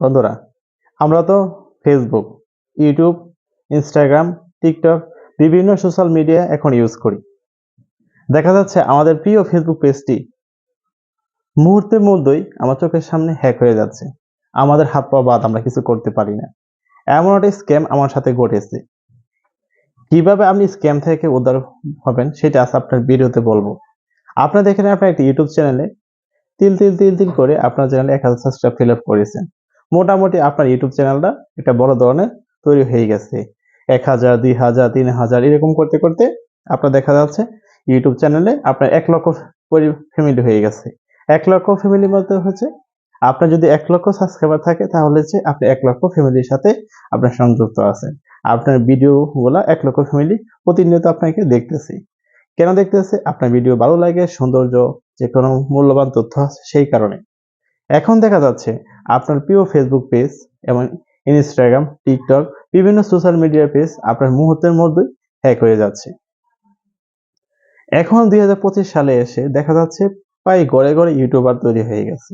বন্ধুরা, আমরা তো ফেসবুক ইউটিউব ইনস্টাগ্রাম টিকটক বিভিন্ন সোশ্যাল মিডিয়া এখন ইউজ করি। দেখা যাচ্ছে আমাদের প্রিয় ফেসবুক পেজটি মুহূর্তের মধ্যেই আমার চোখের সামনে হ্যাক হয়ে যাচ্ছে। আমাদের হাত পা বাদ আমরা কিছু করতে পারি না। এমন একটা স্ক্যাম আমার সাথে ঘটেছে। কীভাবে আপনি স্ক্যাম থেকে উদ্ধার হবেন সেটা আজ আপনার ভিডিওতে বলব। আপনার দেখেন আপনার একটা ইউটিউব চ্যানেলে তিল তিল তিল তিল করে আপনার চ্যানেলে এক হাজার সাবস্ক্রাইব ফিল আপ করেছেন। মোটামুটি আপনার ইউটিউব চ্যানেলটা একটা বড় ধরনের তৈরি হয়ে গেছে। এক হাজার, দুই হাজার, তিন হাজার এরকম করতে করতে আপনার দেখা যাচ্ছে ইউটিউব চ্যানেলে আপনার এক লক্ষ ফ্যামিলি হয়ে গেছে। এক লক্ষ ফ্যামিলি বলতে হচ্ছে আপনার যদি এক লক্ষ সাবস্ক্রাইবার থাকে তাহলে হচ্ছে আপনি এক লক্ষ ফ্যামিলির সাথে আপনার সংযুক্ত আছেন। আপনার ভিডিওগুলা এক লক্ষ ফ্যামিলি প্রতিনিয়ত আপনাকে দেখতেছে। কেন দেখতেছে? আপনার ভিডিও ভালো লাগে, সৌন্দর্য যে কোনো মূল্যবান তথ্য আছে সেই কারণে। এখন দেখা যাচ্ছে আপনার প্রিয় ফেসবুক পেজ এবং ইনস্টাগ্রাম টিকটক বিভিন্ন সোশ্যাল মিডিয়া পেজ আপনার মুহূর্তের মধ্যে হ্যাক হয়ে যাচ্ছে। এখন দুই হাজার পঁচিশ সালে এসে দেখা যাচ্ছে প্রায় গড়ে গড়ে ইউটিউবার তৈরি হয়ে গেছে।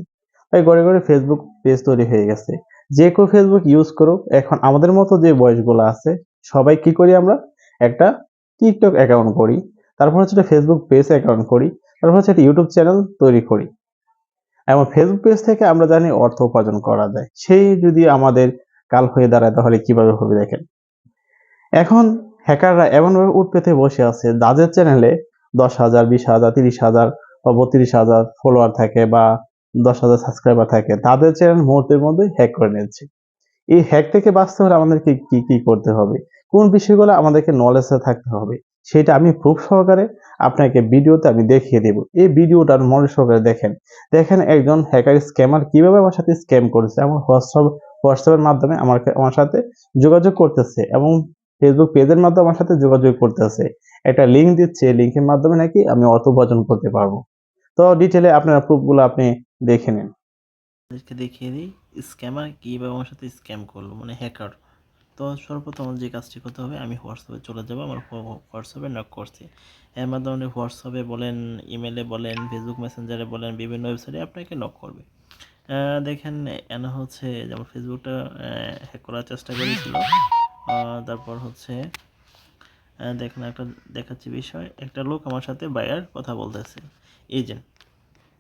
প্রায় গড়ে গড়ে ফেসবুক পেজ তৈরি হয়ে গেছে। যে কেউ ফেসবুক ইউজ করুক, এখন আমাদের মতো যে বয়সগুলো আছে, সবাই কি করি আমরা? একটা টিকটক অ্যাকাউন্ট করি, তারপর হচ্ছে ফেসবুক পেজ অ্যাকাউন্ট করি, তারপর হচ্ছে একটা ইউটিউব চ্যানেল তৈরি করি। এবং ফেসবুক পেজ থেকে আমরা জানি অর্থ উপার্জন করা যায়। সেই যদি আমাদের কাল হয়ে দাঁড়ায়, তাহলে কীভাবে হবে দেখেন। এখন হ্যাকাররা এমনভাবে উঠ পেতে বসে আছে যাদের চ্যানেলে দশ হাজার, বিশ হাজার, তিরিশ হাজার বা বত্রিশ হাজার ফলোয়ার থাকে বা দশ হাজার সাবস্ক্রাইবার থাকে, তাদের চ্যানেল মুহূর্তের মধ্যেই হ্যাক করে নিচ্ছে। এই হ্যাক থেকে বাঁচতে হলে আমাদেরকে কি কি করতে হবে? কোন বিষয়গুলো আমাদেরকে নলেজে থাকতে হবে? সেটা আমি প্রুফ সহকারে আপনাকে ভিডিওতে আমি দেখিয়ে দেব। এই ভিডিওটার মনোযোগ সহকারে দেখেন। দেখেন একজন হ্যাকার স্ক্যামার কীভাবে আমার সাথে স্ক্যাম করেছে, আমার হোয়াটসঅ্যাপ হোয়াটসঅ্যাপের মাধ্যমে আমার আমার সাথে যোগাযোগ করতেছে এবং ফেসবুক পেজের মাধ্যমে আমার সাথে যোগাযোগ করতেছে। একটা লিঙ্ক দিচ্ছে লিঙ্কের মাধ্যমে নাকি আমি অর্থ উপার্জন করতে পারব। তো ডিটেলে আপনার প্রুফগুলো আপনি দেখে নিন। দেখিয়ে দিই স্ক্যামার কীভাবে আমার সাথে স্ক্যাম করল মানে হ্যাকার তো সর্বপ্রথম যে কাজটি করতে হবে, আমি হোয়াটসঅ্যাপে চলে যাব, আমার হোয়াটসঅ্যাপে নক করছি। এর মাধ্যমে হোয়াটসঅ্যাপে বলেন ইমেলে বলেন ফেসবুক মেসেঞ্জারে বলেন, বিভিন্ন ওয়েবসাইটে আপনাকে নক করবে। দেখেন, এন হচ্ছে যেমন ফেসবুকটা হ্যাক করার চেষ্টা করেছিল। তারপর হচ্ছে দেখেন একটা দেখাচ্ছি বিষয়, একটা লোক আমার সাথে বায়ার কথা বলতেছে। এজেন্ট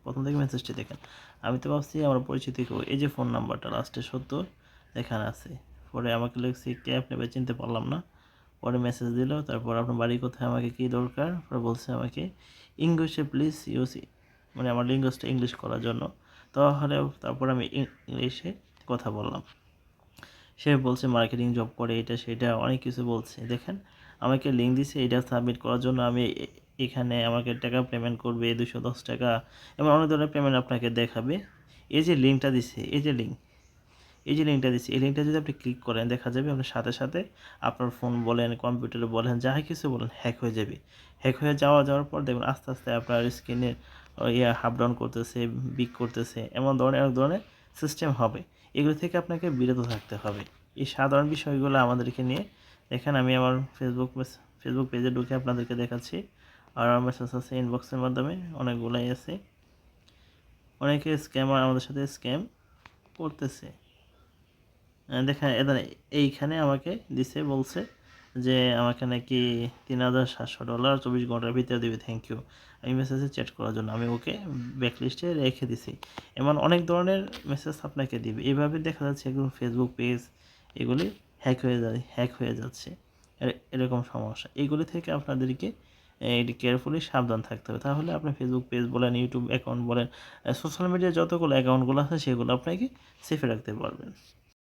প্রথম থেকে মেসেজটি দেখেন। আমি তো ভাবছি আমার পরিচিতি কেউ, এই যে ফোন নাম্বারটা লাস্টে সত্তর, এখানে আছে। পরে আমাকে লিখছি কে, আপনি ভাই চিনতে পারলাম না। পরে মেসেজ দিল, তারপর আপনার বাড়ি কোথায়? আমাকে কী দরকার? পরে বলছে আমাকে ইংলিশে প্লিজ ইউজ মানে আমার ল্যাঙ্গুয়েজটা ইংলিশ করার জন্য। তাহলে তারপর আমি ইংলিশে কথা বললাম। সে বলছে মার্কেটিং জব করে এটা, সেটা, অনেক কিছু বলছে। দেখেন, আমাকে লিঙ্ক দিছে, এটা সাবমিট করার জন্য আমি এখানে আমাকে টাকা পেমেন্ট করবে দুশো দশ টাকা এবং অনেক ধরনের পেমেন্ট আপনাকে দেখাবে। এই যে লিঙ্কটা দিছে, এই যে লিঙ্ক এই যে লিঙ্কটা দিচ্ছে, এই লিঙ্কটা যদি আপনি ক্লিক করেন, দেখা যাবে আপনার সাথে সাথে আপনার ফোন বলেন কম্পিউটারে বলেন যা কিছু বলেন হ্যাক হয়ে যাবে। হ্যাক হয়ে যাওয়া, যাওয়ার পর দেখবেন আস্তে আস্তে আপনার স্ক্রিনের ইয়ে হাফ ডাউন করতেছে বিক করতেছে, এমন ধরনের, অনেক ধরনের সিস্টেম হবে। এগুলো থেকে আপনাকে বিরত থাকতে হবে। এই সাধারণ বিষয়গুলো আমাদেরকে নিয়ে, দেখেন আমি আমার ফেসবুক ফেসবুক পেজে ঢুকে আপনাদেরকে দেখাচ্ছি। আর আমার আছে ইনবক্সের মাধ্যমে, অনেকগুলাই আছে। অনেকে স্ক্যামার আমাদের সাথে স্ক্যাম করতেছে। দেখেন এদের এইখানে আমাকে দিছে, বলছে যে আমাকে নাকি তিন হাজার সাতশো ডলার চব্বিশ ঘণ্টার ভিতরে দেবে থ্যাংক ইউ আমি মেসেজে চ্যাট করার জন্য, আমি ওকে ব্যাকলিস্টে রেখে দিছি। এমন অনেক ধরনের মেসেজ আপনাকে দিবে। এভাবে দেখা যাচ্ছে একদম ফেসবুক পেজ এগুলি হ্যাক হয়ে যায় হ্যাক হয়ে যাচ্ছে। এরকম সমস্যা। এগুলি থেকে আপনাদেরকে এটি কেয়ারফুলি সাবধান থাকতে হবে। তাহলে আপনি ফেসবুক পেজ বলেন ইউটিউব অ্যাকাউন্ট বলেন সোশ্যাল মিডিয়া যতগুলো অ্যাকাউন্টগুলো আছে, সেগুলো আপনাকে সেফে রাখতে পারবেন।